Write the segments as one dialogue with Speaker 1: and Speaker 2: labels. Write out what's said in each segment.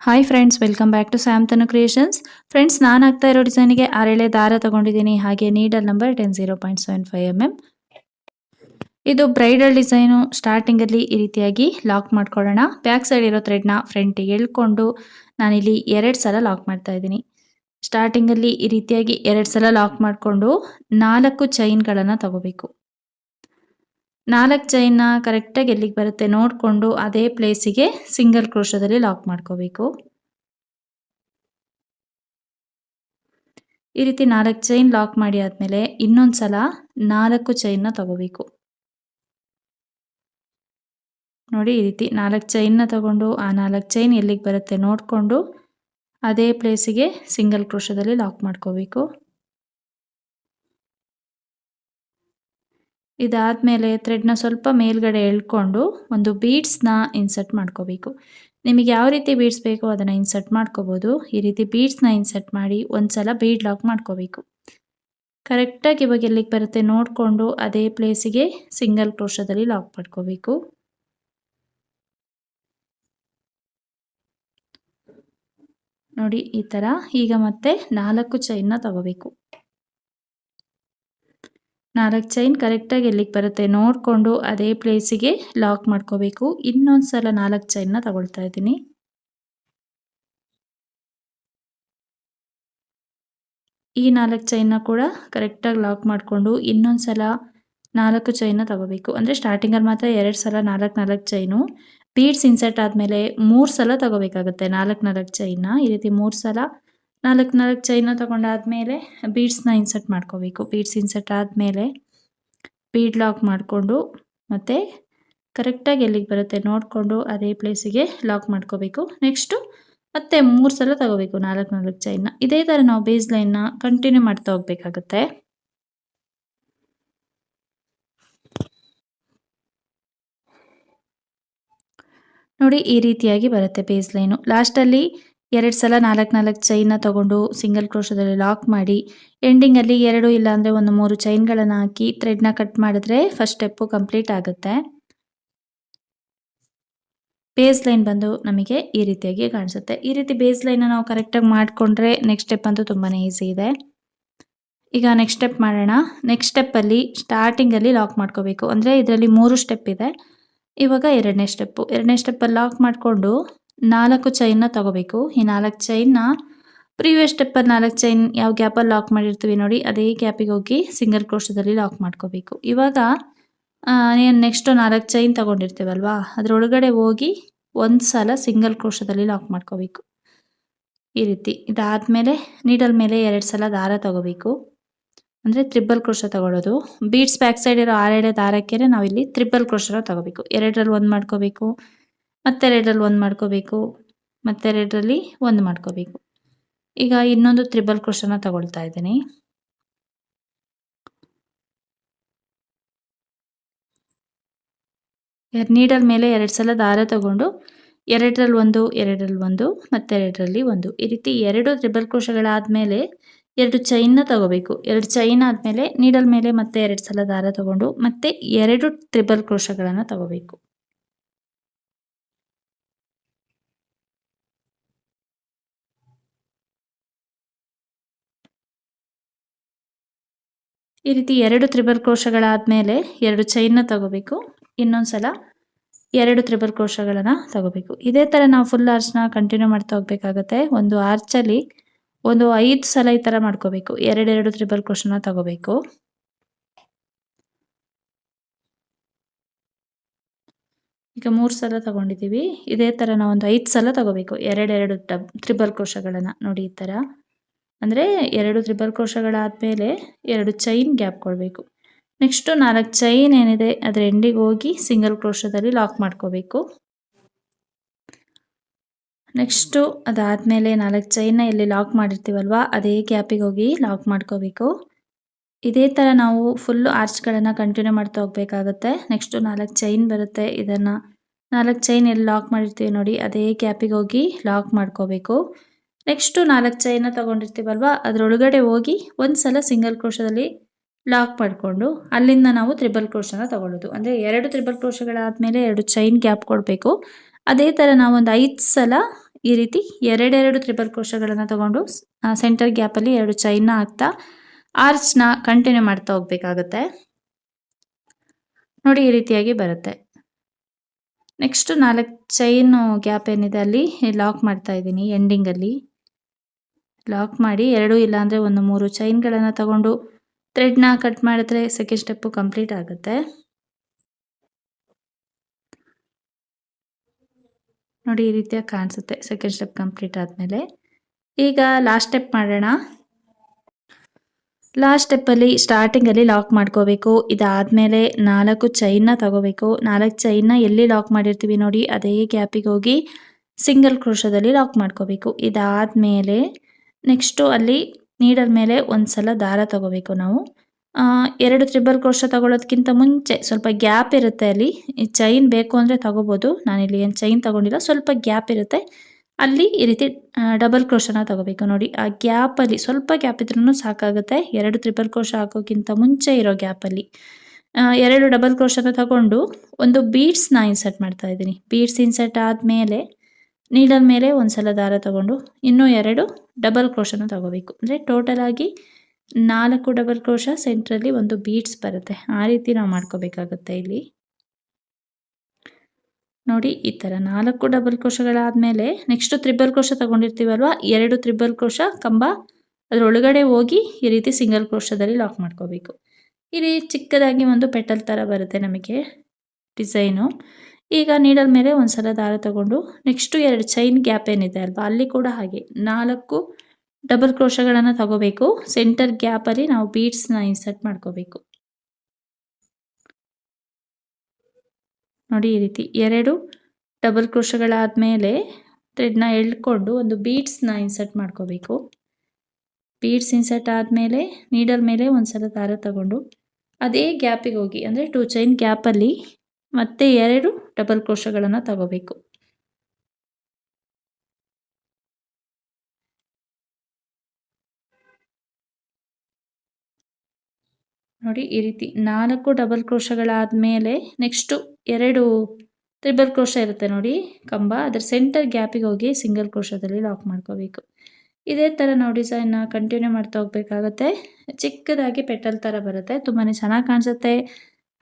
Speaker 1: Hi friends welcome back to ಸ್ಯಾಮ್ತನು creations friends ನಾನು ಆಗ್ತಾ ಇರೋ ಡಿಸೈನ್ಗೆ ಆರೇಳೆ ದಾರ ತಗೊಂಡಿದ್ದೀನಿ. ಹಾಗೆ needle number ten zero point seven five M M ಇದು ಬ್ರೈಡಲ್ ಡಿಸೈನು ಸ್ಟಾರ್ಟಿಂಗಲ್ಲಿ ಈ ರೀತಿಯಾಗಿ ಲಾಕ್ ಮಾಡ್ಕೊಳ್ಳೋಣ. ಬ್ಯಾಕ್ ಸೈಡ್ ಇರೋ ಥ್ರೆಡ್ನ ಫ್ರಂಟಿಗೆ ಎಳ್ಕೊಂಡು ನಾನಿಲ್ಲಿ ಎರಡು ಸಲ ಲಾಕ್ ಮಾಡ್ತಾ ಇದ್ದೀನಿ. ಸ್ಟಾರ್ಟಿಂಗಲ್ಲಿ ಈ ರೀತಿಯಾಗಿ ಎರಡು ಸಲ ಲಾಕ್ ಮಾಡಿಕೊಂಡು ನಾಲ್ಕು ಚೈನ್ಗಳನ್ನು ತಗೋಬೇಕು. ನಾಲ್ಕು ಚೈನ್ನ ಕರೆಕ್ಟಾಗಿ ಎಲ್ಲಿಗೆ ಬರುತ್ತೆ ನೋಡಿಕೊಂಡು ಅದೇ ಪ್ಲೇಸಿಗೆ ಸಿಂಗಲ್ ಕ್ರೋಶದಲ್ಲಿ ಲಾಕ್ ಮಾಡ್ಕೋಬೇಕು. ಈ ರೀತಿ ನಾಲ್ಕು ಚೈನ್ ಲಾಕ್ ಮಾಡಿ ಆದಮೇಲೆ ಇನ್ನೊಂದು ಸಲ ನಾಲ್ಕು ಚೈನ್ನ ತಗೋಬೇಕು. ನೋಡಿ ಈ ರೀತಿ ನಾಲ್ಕು ಚೈನ್ನ ತಗೊಂಡು ಆ ನಾಲ್ಕು ಚೈನ್ ಎಲ್ಲಿಗೆ ಬರುತ್ತೆ ನೋಡಿಕೊಂಡು ಅದೇ ಪ್ಲೇಸಿಗೆ ಸಿಂಗಲ್ ಕ್ರೋಶದಲ್ಲಿ ಲಾಕ್ ಮಾಡ್ಕೋಬೇಕು. ಇದಾದಮೇಲೆ ಥ್ರೆಡ್ನ ಸ್ವಲ್ಪ ಮೇಲ್ಗಡೆ ಎಳ್ಕೊಂಡು ಒಂದು ಬೀಡ್ಸ್ನ ಇನ್ಸರ್ಟ್ ಮಾಡ್ಕೋಬೇಕು. ನಿಮಗೆ ಯಾವ ರೀತಿ ಬೀಡ್ಸ್ ಬೇಕೋ ಅದನ್ನು ಇನ್ಸರ್ಟ್ ಮಾಡ್ಕೋಬೋದು. ಈ ರೀತಿ ಬೀಡ್ಸ್ನ ಇನ್ಸರ್ಟ್ ಮಾಡಿ ಒಂದು ಸಲ ಬೀಡ್ ಲಾಕ್ ಮಾಡ್ಕೋಬೇಕು ಕರೆಕ್ಟಾಗಿ ಇವಾಗ ಎಲ್ಲಿಗೆ ಬರುತ್ತೆ ನೋಡಿಕೊಂಡು ಅದೇ ಪ್ಲೇಸಿಗೆ ಸಿಂಗಲ್ ಕ್ರೋಶದಲ್ಲಿ ಲಾಕ್ ಮಾಡ್ಕೋಬೇಕು. ನೋಡಿ ಈ ಥರ ಈಗ ಮತ್ತೆ ನಾಲ್ಕು ಚೈನ್ನ ತಗೋಬೇಕು. ನಾಲ್ಕು ಚೈನ್ ಕರೆಕ್ಟಾಗಿ ಎಲ್ಲಿಗೆ ಬರುತ್ತೆ ನೋಡಿಕೊಂಡು ಅದೇ ಪ್ಲೇಸಿಗೆ ಲಾಕ್ ಮಾಡ್ಕೋಬೇಕು. ಇನ್ನೊಂದು ಸಲ ನಾಲ್ಕು ಚೈನ್ನ ತಗೊಳ್ತಾ ಇದ್ದೀನಿ. ಈ ನಾಲ್ಕು ಚೈನ್ನ ಕೂಡ ಕರೆಕ್ಟಾಗಿ ಲಾಕ್ ಮಾಡಿಕೊಂಡು ಇನ್ನೊಂದು ಸಲ ನಾಲ್ಕು ಚೈನ್ನ ತಗೋಬೇಕು. ಅಂದರೆ ಸ್ಟಾರ್ಟಿಂಗಲ್ಲಿ ಮಾತ್ರ ಎರಡು ಸಲ ನಾಲ್ಕು ನಾಲ್ಕು ಚೈನು ಬೀಡ್ಸ್ ಇನ್ಸರ್ಟ್ ಆದಮೇಲೆ ಮೂರು ಸಲ ತಗೋಬೇಕಾಗುತ್ತೆ ನಾಲ್ಕು ನಾಲ್ಕು ಚೈನ್ನ ಈ ರೀತಿ ಮೂರು ಸಲ ನಾಲ್ಕು ನಾಲ್ಕು ಚೈನ ತೊಗೊಂಡಾದ್ಮೇಲೆ ಬೀಡ್ಸ್ನ ಇನ್ಸರ್ಟ್ ಮಾಡ್ಕೋಬೇಕು. ಬೀಡ್ಸ್ ಇನ್ಸರ್ಟ್ ಆದಮೇಲೆ ಬೀಡ್ ಲಾಕ್ ಮಾಡಿಕೊಂಡು ಮತ್ತು ಕರೆಕ್ಟಾಗಿ ಎಲ್ಲಿಗೆ ಬರುತ್ತೆ ನೋಡಿಕೊಂಡು ಅದೇ ಪ್ಲೇಸಿಗೆ ಲಾಕ್ ಮಾಡ್ಕೋಬೇಕು. ನೆಕ್ಸ್ಟು ಮತ್ತೆ ಮೂರು ಸಲ ತಗೋಬೇಕು ನಾಲ್ಕು ನಾಲ್ಕು ಚೈನ್ನ ಇದೇ ಥರ ನಾವು ಬೇಸ್ ಲೈನ್ನ ಕಂಟಿನ್ಯೂ ಮಾಡ್ತಾ ಹೋಗ್ಬೇಕಾಗತ್ತೆ. ನೋಡಿ ಈ ರೀತಿಯಾಗಿ ಬರುತ್ತೆ ಬೇಸ್ ಲೈನು ಲಾಸ್ಟಲ್ಲಿ ಎರಡು ಸಲ ನಾಲ್ಕು ನಾಲ್ಕು ಚೈನ್ನ ತಗೊಂಡು ಸಿಂಗಲ್ ಕ್ರೋಶದಲ್ಲಿ ಲಾಕ್ ಮಾಡಿ ಎಂಡಿಂಗಲ್ಲಿ ಎರಡು ಇಲ್ಲ ಅಂದರೆ ಒಂದು ಮೂರು ಚೈನ್ಗಳನ್ನು ಹಾಕಿ ಥ್ರೆಡ್ನ ಕಟ್ ಮಾಡಿದ್ರೆ ಫಸ್ಟ್ ಸ್ಟೆಪ್ಪು ಕಂಪ್ಲೀಟ್ ಆಗುತ್ತೆ. ಬೇಸ್ ಲೈನ್ ಬಂದು ನಮಗೆ ಈ ರೀತಿಯಾಗಿ ಕಾಣಿಸುತ್ತೆ. ಈ ರೀತಿ ಬೇಸ್ ಲೈನ್ನ ನಾವು ಕರೆಕ್ಟಾಗಿ ಮಾಡಿಕೊಂಡ್ರೆ ನೆಕ್ಸ್ಟ್ ಸ್ಟೆಪ್ ಅಂತೂ ತುಂಬಾ ಈಸಿ ಇದೆ. ಈಗ ನೆಕ್ಸ್ಟ್ ಸ್ಟೆಪ್ ಮಾಡೋಣ. ನೆಕ್ಸ್ಟ್ ಸ್ಟೆಪ್ಪಲ್ಲಿ ಸ್ಟಾರ್ಟಿಂಗಲ್ಲಿ ಲಾಕ್ ಮಾಡ್ಕೋಬೇಕು. ಅಂದರೆ ಇದರಲ್ಲಿ ಮೂರು ಸ್ಟೆಪ್ ಇದೆ. ಇವಾಗ ಎರಡನೇ ಸ್ಟೆಪ್ಪು ಎರಡನೇ ಸ್ಟೆಪ್ಪಲ್ಲಿ ಲಾಕ್ ಮಾಡಿಕೊಂಡು ನಾಲ್ಕು ಚೈನ್ನ ತಗೋಬೇಕು. ಈ ನಾಲ್ಕು ಚೈನ್ನ ಪ್ರೀವಿಯಸ್ ಸ್ಟೆಪ್ಪಲ್ಲಿ ನಾಲ್ಕು ಚೈನ್ ಯಾವ ಗ್ಯಾಪಲ್ಲಿ ಲಾಕ್ ಮಾಡಿರ್ತೀವಿ ನೋಡಿ, ಅದೇ ಗ್ಯಾಪಿಗೆ ಹೋಗಿ ಸಿಂಗಲ್ ಕ್ರೋಶದಲ್ಲಿ ಲಾಕ್ ಮಾಡ್ಕೋಬೇಕು. ಇವಾಗ ಏನು ನೆಕ್ಸ್ಟು ನಾಲ್ಕು ಚೈನ್ ತೊಗೊಂಡಿರ್ತೀವಲ್ವಾ, ಅದರೊಳಗಡೆ ಹೋಗಿ ಒಂದು ಸಲ ಸಿಂಗಲ್ ಕ್ರೋಶದಲ್ಲಿ ಲಾಕ್ ಮಾಡ್ಕೋಬೇಕು. ಈ ರೀತಿ. ಇದಾದಮೇಲೆ ನೀಡಲ್ ಮೇಲೆ ಎರಡು ಸಲ ದಾರ ತಗೋಬೇಕು. ಅಂದರೆ ತ್ರಿಬಲ್ ಕ್ರೋಶ ತಗೊಳ್ಳೋದು. ಬೀಡ್ಸ್ ಬ್ಯಾಕ್ ಸೈಡ್ ಇರೋ ಆರೆಡೆ ದಾರಕ್ಕೆ ನಾವಿಲ್ಲಿ ತ್ರಿಬಲ್ ಕ್ರೋಶನ ತಗೋಬೇಕು. ಎರಡರಲ್ಲಿ ಒಂದು ಮಾಡ್ಕೋಬೇಕು. ಮತ್ತೆರಡರಲ್ಲಿ ಒಂದು ಮಾಡ್ಕೋಬೇಕು, ಮತ್ತೆರಡರಲ್ಲಿ ಒಂದು ಮಾಡ್ಕೋಬೇಕು. ಈಗ ಇನ್ನೊಂದು ತ್ರಿಬಲ್ ಕ್ರೋಶನ ತಗೊಳ್ತಾ ಇದ್ದೀನಿ. ನೀಡಲ್ ಮೇಲೆ ಎರಡು ಸಲ ದಾರ ತಗೊಂಡು ಎರಡರಲ್ಲಿ ಒಂದು ಎರಡರಲ್ಲಿ ಒಂದು, ಮತ್ತೆರಡರಲ್ಲಿ ಒಂದು. ಈ ರೀತಿ ಎರಡು ತ್ರಿಬಲ್ ಕ್ರೋಶಗಳಾದಮೇಲೆ ಎರಡು ಚೈನ್ನ ತಗೋಬೇಕು. ಎರಡು ಚೈನ್ ಆದಮೇಲೆ ನೀಡಲ್ ಮೇಲೆ ಮತ್ತೆ ಎರಡು ಸಲ ದಾರ ತಗೊಂಡು ಮತ್ತೆ ಎರಡು ತ್ರಿಬಲ್ ಕ್ರೋಶಗಳನ್ನು ತಗೋಬೇಕು. ಈ ರೀತಿ ಎರಡು ತ್ರಿಬಲ್ ಕೋಶಗಳಾದಮೇಲೆ ಎರಡು ಚೈನ್ನ ತಗೋಬೇಕು. ಇನ್ನೊಂದು ಸಲ ಎರಡು ತ್ರಿಬಲ್ ಕೋಶಗಳನ್ನು ತಗೋಬೇಕು. ಇದೇ ಥರ ನಾವು ಫುಲ್ ಆರ್ಚ್ನ ಕಂಟಿನ್ಯೂ ಮಾಡ್ತಾ ಹೋಗ್ಬೇಕಾಗತ್ತೆ. ಒಂದು ಆರ್ಚಲ್ಲಿ ಒಂದು ಐದು ಸಲ ಈ ಥರ ಮಾಡ್ಕೋಬೇಕು. ಎರಡೆರಡು ತ್ರಿಬಲ್ ಕೋಶನ ತಗೋಬೇಕು. ಈಗ ಮೂರು ಸಲ ತಗೊಂಡಿದ್ದೀವಿ. ಇದೇ ಥರ ನಾವು ಒಂದು ಐದು ಸಲ ತಗೋಬೇಕು. ಎರಡೆರಡು ಡಬ್ ತ್ರಿಬಲ್ ಕೋಶಗಳನ್ನು ನೋಡಿ ಈ ಥರ ಅಂದರೆ ಎರಡು ತ್ರಿಬಲ್ ಕೋಶಗಳಾದಮೇಲೆ ಎರಡು ಚೈನ್ ಗ್ಯಾಪ್ ಕೊಡಬೇಕು. ನೆಕ್ಸ್ಟು ನಾಲ್ಕು ಚೈನ್ ಏನಿದೆ, ಅದರ ಎಂಡಿಗೆ ಹೋಗಿ ಸಿಂಗಲ್ ಕ್ರೋಶದಲ್ಲಿ ಲಾಕ್ ಮಾಡ್ಕೋಬೇಕು. ನೆಕ್ಸ್ಟು ಅದಾದಮೇಲೆ ನಾಲ್ಕು ಚೈನ್ನ ಎಲ್ಲಿ ಲಾಕ್ ಮಾಡಿರ್ತೀವಲ್ವ, ಅದೇ ಗ್ಯಾಪಿಗೆ ಹೋಗಿ ಲಾಕ್ ಮಾಡ್ಕೋಬೇಕು. ಇದೇ ಥರ ನಾವು ಫುಲ್ಲು ಆರ್ಚ್ಗಳನ್ನು ಕಂಟಿನ್ಯೂ ಮಾಡ್ತಾ ಹೋಗ್ಬೇಕಾಗತ್ತೆ. ನೆಕ್ಸ್ಟು ನಾಲ್ಕು ಚೈನ್ ಬರುತ್ತೆ, ಇದನ್ನು ನಾಲ್ಕು ಚೈನ್ ಎಲ್ಲಿ ಲಾಕ್ ಮಾಡಿರ್ತೀವಿ ನೋಡಿ, ಅದೇ ಗ್ಯಾಪಿಗೆ ಹೋಗಿ ಲಾಕ್ ಮಾಡ್ಕೋಬೇಕು. ನೆಕ್ಸ್ಟು ನಾಲ್ಕು ಚೈನ ತೊಗೊಂಡಿರ್ತೀವಲ್ವ? ಅದರೊಳಗಡೆ ಹೋಗಿ ಒಂದು ಸಲ ಸಿಂಗಲ್ ಕ್ರೋಶದಲ್ಲಿ ಲಾಕ್ ಮಾಡಿಕೊಂಡು ಅಲ್ಲಿಂದ ನಾವು ತ್ರಿಬಲ್ ಕ್ರೋಶನ ತಗೊಳ್ಳೋದು. ಅಂದರೆ ಎರಡು ತ್ರಿಬಲ್ ಕ್ರೋಶಗಳಾದಮೇಲೆ ಎರಡು ಚೈನ್ ಗ್ಯಾಪ್ ಕೊಡಬೇಕು. ಅದೇ ಥರ ನಾವು ಒಂದು ಐದು ಸಲ ಈ ರೀತಿ ಎರಡೆರಡು ತ್ರಿಬಲ್ ಕ್ರೋಶಗಳನ್ನು ತಗೊಂಡು ಸೆಂಟರ್ ಗ್ಯಾಪಲ್ಲಿ ಎರಡು ಚೈನ್ನ ಹಾಕ್ತಾ ಆರ್ಚ್ನ ಕಂಟಿನ್ಯೂ ಮಾಡ್ತಾ ಹೋಗ್ಬೇಕಾಗತ್ತೆ. ನೋಡಿ ಈ ರೀತಿಯಾಗಿ ಬರುತ್ತೆ. ನೆಕ್ಸ್ಟ್ ನಾಲ್ಕು ಚೈನು ಗ್ಯಾಪ್ ಏನಿದೆ ಅಲ್ಲಿ ಲಾಕ್ ಮಾಡ್ತಾ ಇದ್ದೀನಿ ಎಂಡಿಂಗಲ್ಲಿ ಲಾಕ್ ಮಾಡಿ ಎರಡು ಇಲ್ಲಾಂದರೆ ಒಂದು ಮೂರು ಚೈನ್ಗಳನ್ನು ತಗೊಂಡು ಥ್ರೆಡ್ನ ಕಟ್ ಮಾಡಿದ್ರೆ ಸೆಕೆಂಡ್ ಸ್ಟೆಪ್ಪು ಕಂಪ್ಲೀಟ್ ಆಗುತ್ತೆ. ನೋಡಿ ಈ ರೀತಿಯಾಗಿ ಕಾಣಿಸುತ್ತೆ ಸೆಕೆಂಡ್ ಸ್ಟೆಪ್ ಕಂಪ್ಲೀಟ್ ಆದಮೇಲೆ. ಈಗ ಲಾಸ್ಟ್ ಸ್ಟೆಪ್ ಮಾಡೋಣ. ಲಾಸ್ಟ್ ಸ್ಟೆಪ್ಪಲ್ಲಿ ಸ್ಟಾರ್ಟಿಂಗಲ್ಲಿ ಲಾಕ್ ಮಾಡ್ಕೋಬೇಕು. ಇದಾದಮೇಲೆ ನಾಲ್ಕು ಚೈನ್ನ ತಗೋಬೇಕು. ನಾಲ್ಕು ಚೈನ್ನ ಎಲ್ಲಿ ಲಾಕ್ ಮಾಡಿರ್ತೀವಿ ನೋಡಿ, ಅದೇ ಗ್ಯಾಪಿಗೆ ಹೋಗಿ ಸಿಂಗಲ್ ಕ್ರೋಶದಲ್ಲಿ ಲಾಕ್ ಮಾಡ್ಕೋಬೇಕು. ಇದಾದಮೇಲೆ ನೆಕ್ಸ್ಟು ಅಲ್ಲಿ ನೀಡಲ್ ಮೇಲೆ ಒಂದು ಸಲ ದಾರ ತಗೋಬೇಕು ನಾವು. ಎರಡು ತ್ರಿಬಲ್ ಕ್ರೋಶ ತಗೊಳ್ಳೋದಕ್ಕಿಂತ ಮುಂಚೆ ಸ್ವಲ್ಪ ಗ್ಯಾಪ್ ಇರುತ್ತೆ ಅಲ್ಲಿ. ಈ ಚೈನ್ ಬೇಕು ಅಂದರೆ ತಗೋಬೋದು. ನಾನಿಲ್ಲಿ ಏನು ಚೈನ್ ತಗೊಂಡಿಲ್ಲ, ಸ್ವಲ್ಪ ಗ್ಯಾಪ್ ಇರುತ್ತೆ. ಅಲ್ಲಿ ಈ ರೀತಿ ಡಬಲ್ ಕ್ರೋಶನ ತಗೋಬೇಕು. ನೋಡಿ, ಆ ಗ್ಯಾಪಲ್ಲಿ ಸ್ವಲ್ಪ ಗ್ಯಾಪ್ ಇದ್ರೂ ಸಾಕಾಗುತ್ತೆ. ಎರಡು ತ್ರಿಬಲ್ ಕ್ರೋಶ ಹಾಕೋಕ್ಕಿಂತ ಮುಂಚೆ ಇರೋ ಗ್ಯಾಪಲ್ಲಿ ಎರಡು ಡಬಲ್ ಕ್ರೋಶನ ತಗೊಂಡು ಒಂದು ಬೀಡ್ಸ್ನ ಇನ್ಸರ್ಟ್ ಮಾಡ್ತಾ ಇದ್ದೀನಿ. ಬೀಡ್ಸ್ ಇನ್ಸರ್ಟ್ ಆದಮೇಲೆ ನೀಡಲ್ ಮೇಲೆ ಒಂದು ಸಲ ದಾರ ತಗೊಂಡು ಇನ್ನೂ ಎರಡು ಡಬಲ್ ಕ್ರೋಶನ ತಗೋಬೇಕು. ಅಂದರೆ ಟೋಟಲ್ ಆಗಿ ನಾಲ್ಕು ಡಬಲ್ ಕ್ರೋಶ ಸೆಂಟ್ರಲ್ಲಿ ಒಂದು ಬೀಡ್ಸ್ ಬರುತ್ತೆ. ಆ ರೀತಿ ನಾವು ಮಾಡ್ಕೋಬೇಕಾಗುತ್ತೆ ಇಲ್ಲಿ. ನೋಡಿ, ಈ ಥರ ನಾಲ್ಕು ಡಬಲ್ ಕ್ರೋಶಗಳಾದಮೇಲೆ ನೆಕ್ಸ್ಟ್ ತ್ರಿಬಲ್ ಕ್ರೋಶ ತಗೊಂಡಿರ್ತೀವಲ್ವ? ಎರಡು ತ್ರಿಬಲ್ ಕ್ರೋಶ ಕಂಬ ಅದರೊಳಗಡೆ ಹೋಗಿ ಈ ರೀತಿ ಸಿಂಗಲ್ ಕ್ರೋಶದಲ್ಲಿ ಲಾಕ್ ಮಾಡ್ಕೋಬೇಕು. ಇಲ್ಲಿ ಚಿಕ್ಕದಾಗಿ ಒಂದು ಪೆಟಲ್ ಥರ ಬರುತ್ತೆ ನಮಗೆ ಡಿಸೈನು ಈಗ ನೀಡಲ್ ಮೇಲೆ ಒಂದು ಸಲ ದಾರ ತಗೊಂಡು ನೆಕ್ಸ್ಟು ಎರಡು ಚೈನ್ ಗ್ಯಾಪ್ ಏನಿದೆ ಅಲ್ವಾ, ಅಲ್ಲಿ ಕೂಡ ಹಾಗೆ ನಾಲ್ಕು ಡಬಲ್ ಕ್ರೋಶಗಳನ್ನು ತಗೋಬೇಕು. ಸೆಂಟರ್ ಗ್ಯಾಪಲ್ಲಿ ನಾವು ಬೀಡ್ಸ್ನ ಇನ್ಸರ್ಟ್ ಮಾಡ್ಕೋಬೇಕು. ನೋಡಿ ಈ ರೀತಿ ಎರಡು ಡಬಲ್ ಕ್ರೋಶಗಳಾದಮೇಲೆ ಥ್ರೆಡ್ನ ಎಳ್ಕೊಂಡು ಒಂದು ಬೀಡ್ಸ್ನ ಇನ್ಸರ್ಟ್ ಮಾಡ್ಕೋಬೇಕು. ಬೀಡ್ಸ್ ಇನ್ಸರ್ಟ್ ಆದಮೇಲೆ ನೀಡಲ್ ಮೇಲೆ ಒಂದು ಸಲ ದಾರ ತಗೊಂಡು, ಅದೇ ಗ್ಯಾಪಿಗೆ ಹೋಗಿ, ಅಂದರೆ ಟೂ ಚೈನ್ ಗ್ಯಾಪಲ್ಲಿ ಮತ್ತೆ ಎರಡು ಡಬಲ್ ಕ್ರೋಶಗಳನ್ನು ತಗೋಬೇಕು. ನೋಡಿ ಈ ರೀತಿ ನಾಲ್ಕು ಡಬಲ್ ಕ್ರೋಶಗಳಾದ್ಮೇಲೆ ನೆಕ್ಸ್ಟು ಎರಡು ತ್ರಿಬಲ್ ಕ್ರೋಶ ಇರುತ್ತೆ ನೋಡಿ ಕಂಬ. ಅದರ ಸೆಂಟರ್ ಗ್ಯಾಪಿಗೆ ಹೋಗಿ ಸಿಂಗಲ್ ಕ್ರೋಶದಲ್ಲಿ ಲಾಕ್ ಮಾಡ್ಕೋಬೇಕು. ಇದೇ ಥರ ನಾವು ಡಿಸೈನ್ನ ಕಂಟಿನ್ಯೂ ಮಾಡ್ತಾ ಹೋಗ್ಬೇಕಾಗತ್ತೆ. ಚಿಕ್ಕದಾಗಿ ಪೆಟಲ್ ಥರ ಬರುತ್ತೆ. ತುಂಬಾ ಚೆನ್ನಾಗಿ ಕಾಣಿಸುತ್ತೆ.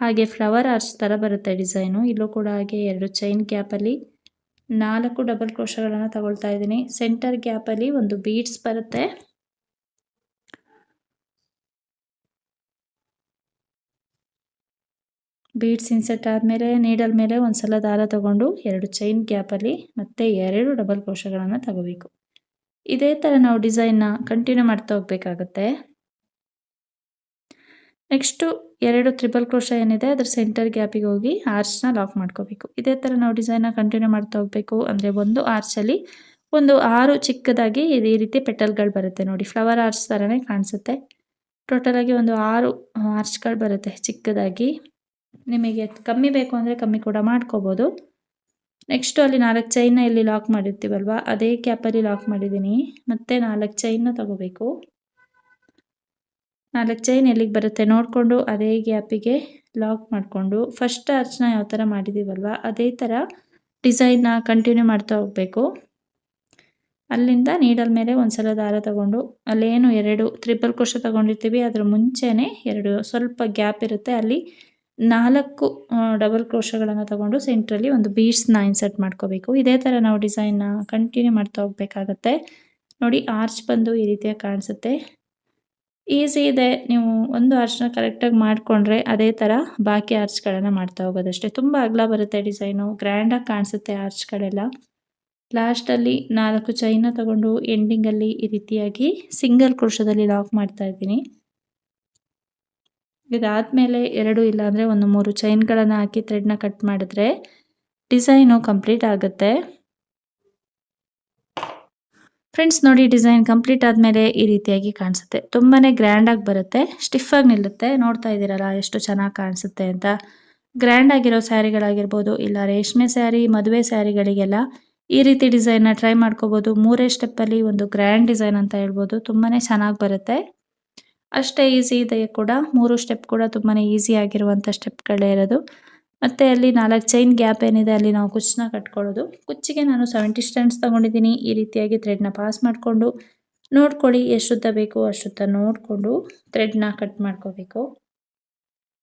Speaker 1: ಹಾಗೆ ಫ್ಲವರ್ ಆರ್ಚ್ ಥರ ಬರುತ್ತೆ ಡಿಸೈನು ಇಲ್ಲೂ ಕೂಡ ಹಾಗೆ ಎರಡು ಚೈನ್ ಗ್ಯಾಪಲ್ಲಿ ನಾಲ್ಕು ಡಬಲ್ ಕ್ರೋಶಗಳನ್ನು ತಗೊಳ್ತಾ ಇದ್ದೀನಿ. ಸೆಂಟರ್ ಗ್ಯಾಪಲ್ಲಿ ಒಂದು ಬೀಡ್ಸ್ ಬರುತ್ತೆ. ಬೀಡ್ಸ್ ಇನ್ಸೆಟ್ ಆದಮೇಲೆ ನೀಡಲ್ ಮೇಲೆ ಒಂದು ಸಲ ದಾರ ತಗೊಂಡು ಎರಡು ಚೈನ್ ಗ್ಯಾಪಲ್ಲಿ ಮತ್ತೆ ಎರಡು ಡಬಲ್ ಕ್ರೋಶಗಳನ್ನು ತಗೋಬೇಕು. ಇದೇ ಥರ ನಾವು ಡಿಸೈನ್ನ ಕಂಟಿನ್ಯೂ ಮಾಡ್ತಾ ಹೋಗ್ಬೇಕಾಗತ್ತೆ. ನೆಕ್ಸ್ಟು ಎರಡು ತ್ರಿಬಲ್ ಕ್ರೋಶ ಏನಿದೆ, ಅದ್ರ ಸೆಂಟರ್ ಗ್ಯಾಪಿಗೆ ಹೋಗಿ ಆರ್ಚ್ನ ಲಾಕ್ ಮಾಡ್ಕೋಬೇಕು. ಇದೇ ಥರ ನಾವು ಡಿಸೈನ್ನ ಕಂಟಿನ್ಯೂ ಮಾಡ್ತಾ ಹೋಗಬೇಕು. ಅಂದರೆ ಒಂದು ಆರ್ಚಲ್ಲಿ ಒಂದು ಆರು ಚಿಕ್ಕದಾಗಿ ಈ ರೀತಿ ಪೆಟಲ್ಗಳು ಬರುತ್ತೆ ನೋಡಿ. ಫ್ಲವರ್ ಆರ್ಚ್ ಥರನೇ ಕಾಣಿಸುತ್ತೆ. ಟೋಟಲಾಗಿ ಒಂದು ಆರು ಆರ್ಚ್ಗಳು ಬರುತ್ತೆ ಚಿಕ್ಕದಾಗಿ. ನಿಮಗೆ ಕಮ್ಮಿ ಬೇಕು ಅಂದರೆ ಕಮ್ಮಿ ಕೂಡ ಮಾಡ್ಕೋಬೋದು. ನೆಕ್ಸ್ಟು ಅಲ್ಲಿ ನಾಲ್ಕು ಚೈನ್ನ ಇಲ್ಲಿ ಲಾಕ್ ಮಾಡಿರ್ತೀವಲ್ವ, ಅದೇ ಕ್ಯಾಪಲ್ಲಿ ಲಾಕ್ ಮಾಡಿದ್ದೀನಿ. ಮತ್ತೆ ನಾಲ್ಕು ಚೈನ್ನ ತಗೋಬೇಕು. ನಾಲ್ಕು ಚೈನ್ ಎಲ್ಲಿಗೆ ಬರುತ್ತೆ ನೋಡಿಕೊಂಡು ಅದೇ ಗ್ಯಾಪಿಗೆ ಲಾಕ್ ಮಾಡಿಕೊಂಡು ಫಸ್ಟ್ ಅರ್ಚನ ಯಾವ ಥರ ಮಾಡಿದ್ದೀವಲ್ವ, ಅದೇ ಥರ ಡಿಸೈನ್ನ ಕಂಟಿನ್ಯೂ ಮಾಡ್ತಾ ಹೋಗಬೇಕು. ಅಲ್ಲಿಂದ ನೀಡಲ್ ಮೇಲೆ ಒಂದ್ಸಲ ದಾರ ತಗೊಂಡು, ಅಲ್ಲೇನು ಎರಡು ತ್ರಿಬಲ್ ಕೋಶ ತಗೊಂಡಿರ್ತೀವಿ, ಅದ್ರ ಮುಂಚೆನೇ ಎರಡು ಸ್ವಲ್ಪ ಗ್ಯಾಪ್ ಇರುತ್ತೆ. ಅಲ್ಲಿ ನಾಲ್ಕು ಡಬಲ್ ಕ್ರೋಶಗಳನ್ನು ತಗೊಂಡು ಸೆಂಟ್ರಲ್ಲಿ ಒಂದು ಬೀಡ್ಸ್ನ ಇನ್ಸರ್ಟ್ ಮಾಡ್ಕೋಬೇಕು. ಇದೇ ಥರ ನಾವು ಡಿಸೈನ್ನ ಕಂಟಿನ್ಯೂ ಮಾಡ್ತಾ ಹೋಗ್ಬೇಕಾಗತ್ತೆ. ನೋಡಿ, ಆರ್ಚ್ ಬಂದು ಈ ರೀತಿಯಾಗಿ ಕಾಣಿಸುತ್ತೆ. ಈಸಿ ಇದೆ. ನೀವು ಒಂದು ಆರ್ಚ್ನ ಕರೆಕ್ಟಾಗಿ ಮಾಡಿಕೊಂಡ್ರೆ ಅದೇ ಥರ ಬಾಕಿ ಆರ್ಚ್ಗಳನ್ನು ಮಾಡ್ತಾ ಹೋಗೋದಷ್ಟೇ. ತುಂಬ ಅಗಲ ಬರುತ್ತೆ ಡಿಸೈನು ಗ್ರ್ಯಾಂಡಾಗಿ ಕಾಣಿಸುತ್ತೆ ಆರ್ಚ್ಗಳೆಲ್ಲ ಲಾಸ್ಟಲ್ಲಿ ನಾಲ್ಕು ಚೈನ ತಗೊಂಡು ಎಂಡಿಂಗಲ್ಲಿ ಈ ರೀತಿಯಾಗಿ ಸಿಂಗಲ್ ಕ್ರೋಶದಲ್ಲಿ ಲಾಕ್ ಮಾಡ್ತಾ ಇದ್ದೀನಿ. ಇದಾದಮೇಲೆ ಎರಡು ಇಲ್ಲಾಂದರೆ ಒಂದು ಮೂರು ಚೈನ್ಗಳನ್ನು ಹಾಕಿ ಥ್ರೆಡ್ನ ಕಟ್ ಮಾಡಿದ್ರೆ ಡಿಸೈನು ಕಂಪ್ಲೀಟ್ ಆಗುತ್ತೆ. ಫ್ರೆಂಡ್ಸ್ ನೋಡಿ ಡಿಸೈನ್ ಕಂಪ್ಲೀಟ್ ಆದಮೇಲೆ ಈ ರೀತಿಯಾಗಿ ಕಾಣಿಸುತ್ತೆ. ತುಂಬಾ ಗ್ರ್ಯಾಂಡಾಗಿ ಬರುತ್ತೆ. ಸ್ಟಿಫ್ ಆಗಿ ನಿಲ್ಲುತ್ತೆ. ನೋಡ್ತಾ ಇದ್ದೀರಲ್ಲ, ಎಷ್ಟು ಚೆನ್ನಾಗಿ ಕಾಣಿಸುತ್ತೆ ಅಂತ. ಗ್ರ್ಯಾಂಡ್ ಆಗಿರೋ ಸ್ಯಾರಿಗಳಾಗಿರ್ಬೋದು, ಇಲ್ಲ ರೇಷ್ಮೆ ಸ್ಯಾರಿ, ಮದುವೆ ಸ್ಯಾರಿಗಳಿಗೆಲ್ಲ ಈ ರೀತಿ ಡಿಸೈನ್ನ ಟ್ರೈ ಮಾಡ್ಕೋಬೋದು. ಮೂರೇ ಸ್ಟೆಪ್ಪಲ್ಲಿ ಒಂದು ಗ್ರ್ಯಾಂಡ್ ಡಿಸೈನ್ ಅಂತ ಹೇಳ್ಬೋದು. ತುಂಬಾ ಚೆನ್ನಾಗಿ ಬರುತ್ತೆ. ಅಷ್ಟೇ ಈಸಿ ಇದೆ ಕೂಡ. ಮೂರು ಸ್ಟೆಪ್ ಕೂಡ ತುಂಬಾ ಈಸಿ ಆಗಿರುವಂಥ ಸ್ಟೆಪ್ಗಳೇ ಇರೋದು. ಮತ್ತು ಅಲ್ಲಿ ನಾಲ್ಕು ಚೈನ್ ಗ್ಯಾಪ್ ಏನಿದೆ, ಅಲ್ಲಿ ನಾವು ಕುಚ್ಚನ್ನ ಕಟ್ಕೊಳ್ಳೋದು. ಕುಚ್ಚಿಗೆ ನಾನು ಸೆವೆಂಟಿ ಸ್ಟ್ಯಾಂಡ್ಸ್ ತೊಗೊಂಡಿದ್ದೀನಿ. ಈ ರೀತಿಯಾಗಿ ಥ್ರೆಡ್ನ ಪಾಸ್ ಮಾಡಿಕೊಂಡು ನೋಡ್ಕೊಳ್ಳಿ ಎಷ್ಟುದ್ದ ಬೇಕು ಅಷ್ಟುದ್ದ ನೋಡಿಕೊಂಡು ಥ್ರೆಡ್ನ ಕಟ್ ಮಾಡ್ಕೋಬೇಕು.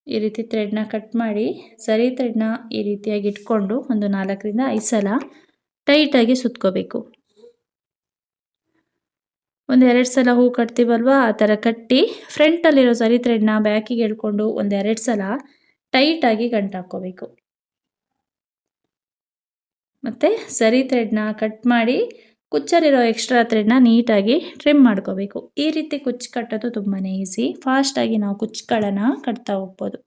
Speaker 1: ಈ ರೀತಿ ಥ್ರೆಡ್ನ ಕಟ್ ಮಾಡಿ, ಸರಿ ಥ್ರೆಡ್ನ ಈ ರೀತಿಯಾಗಿ ಇಟ್ಕೊಂಡು ಒಂದು ನಾಲ್ಕರಿಂದ ಐದು ಸಲ ಟೈಟಾಗಿ ಸುತ್ಕೋಬೇಕು. ಒಂದು ಎರಡು ಸಲ ಹೂ ಕಟ್ತೀವಲ್ವಾ, ಆ ಥರ ಕಟ್ಟಿ ಫ್ರಂಟಲ್ಲಿರೋ ಸರಿ ಥ್ರೆಡ್ನ ಬ್ಯಾಕಿಗೆ ಎಳ್ಕೊಂಡು ಒಂದು ಎರಡು ಸಲ ಟೈಟಾಗಿ ಗಂಟು ಹಾಕ್ಕೋಬೇಕು ಮತ್ತು ಸರಿ ಥ್ರೆಡ್ನ ಕಟ್ ಮಾಡಿ ಕುಚ್ಚಲ್ಲಿರೋ ಎಕ್ಸ್ಟ್ರಾ ಥ್ರೆಡ್ನ ನೀಟಾಗಿ ಟ್ರಿಮ್ ಮಾಡ್ಕೋಬೇಕು. ಈ ರೀತಿ ಕುಚ್ಚು ಕಟ್ಟೋದು ತುಂಬಾ ಈಸಿ. ಫಾಸ್ಟಾಗಿ ನಾವು ಕುಚ್ಚುಗಳನ್ನು ಕಟ್ತಾ ಹೋಗ್ಬೋದು.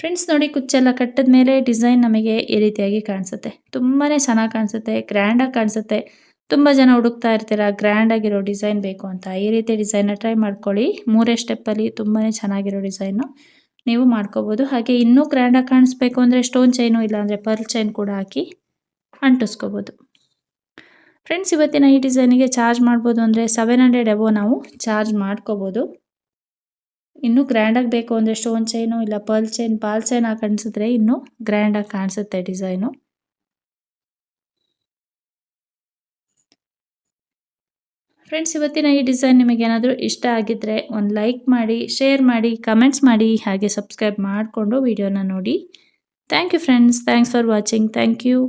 Speaker 1: ಫ್ರೆಂಡ್ಸ್ ನೋಡಿ ಕುಚ್ಚೆಲ್ಲ ಕಟ್ಟಿದ ಮೇಲೆ ಡಿಸೈನ್ ನಮಗೆ ಈ ರೀತಿಯಾಗಿ ಕಾಣಿಸುತ್ತೆ. ತುಂಬಾ ಚೆನ್ನಾಗಿ ಕಾಣಿಸುತ್ತೆ, ಗ್ರ್ಯಾಂಡಾಗಿ ಕಾಣಿಸುತ್ತೆ. ತುಂಬ ಜನ ಹುಡುಕ್ತಾ ಇರ್ತೀರ ಗ್ರ್ಯಾಂಡಾಗಿರೋ ಡಿಸೈನ್ ಬೇಕು ಅಂತ. ಈ ರೀತಿ ಡಿಸೈನ್ನ ಟ್ರೈ ಮಾಡ್ಕೊಳ್ಳಿ. ಮೂರೇ ಸ್ಟೆಪ್ಪಲ್ಲಿ ತುಂಬಾ ಚೆನ್ನಾಗಿರೋ ಡಿಸೈನು ನೀವು ಮಾಡ್ಕೋಬೋದು. ಹಾಗೆ ಇನ್ನೂ ಗ್ರ್ಯಾಂಡಾಗಿ ಕಾಣಿಸ್ಬೇಕು ಅಂದರೆ ಸ್ಟೋನ್ ಚೈನು ಇಲ್ಲಾಂದರೆ ಪರ್ಲ್ ಚೈನ್ ಕೂಡ ಹಾಕಿ ಅಂಟಿಸ್ಕೋಬೋದು. ಫ್ರೆಂಡ್ಸ್ ಇವತ್ತಿನ ಈ ಡಿಸೈನಿಗೆ ಚಾರ್ಜ್ ಮಾಡ್ಬೋದು ಅಂದರೆ ಸೆವೆನ್ ಹಂಡ್ರೆಡ್ ಎಬೋ ನಾವು ಚಾರ್ಜ್ ಮಾಡ್ಕೋಬೋದು. ಇನ್ನೂ ಗ್ರ್ಯಾಂಡಾಗಿ ಬೇಕು ಅಂದರೆ ಸ್ಟೋನ್ ಚೈನು ಇಲ್ಲ ಪರ್ಲ್ ಚೈನ್ ಪಾಲ್ ಚೈನ್ ಹಾಕಿ ಕಾಣಿಸಿದ್ರೆ ಇನ್ನೂ ಗ್ರ್ಯಾಂಡಾಗಿ ಕಾಣಿಸುತ್ತೆ ಡಿಸೈನು ಫ್ರೆಂಡ್ಸ್ ಇವತ್ತಿನ ಈ ಡಿಸೈನ್ ನಿಮಗೇನಾದರೂ ಇಷ್ಟ ಆಗಿದ್ದರೆ ಒಂದು ಲೈಕ್ ಮಾಡಿ ಶೇರ್ ಮಾಡಿ ಕಮೆಂಟ್ಸ್ ಮಾಡಿ, ಹಾಗೆ ಸಬ್ಸ್ಕ್ರೈಬ್ ಮಾಡಿಕೊಂಡು ವಿಡಿಯೋನ ನೋಡಿ. Thank you friends thanks for watching thank you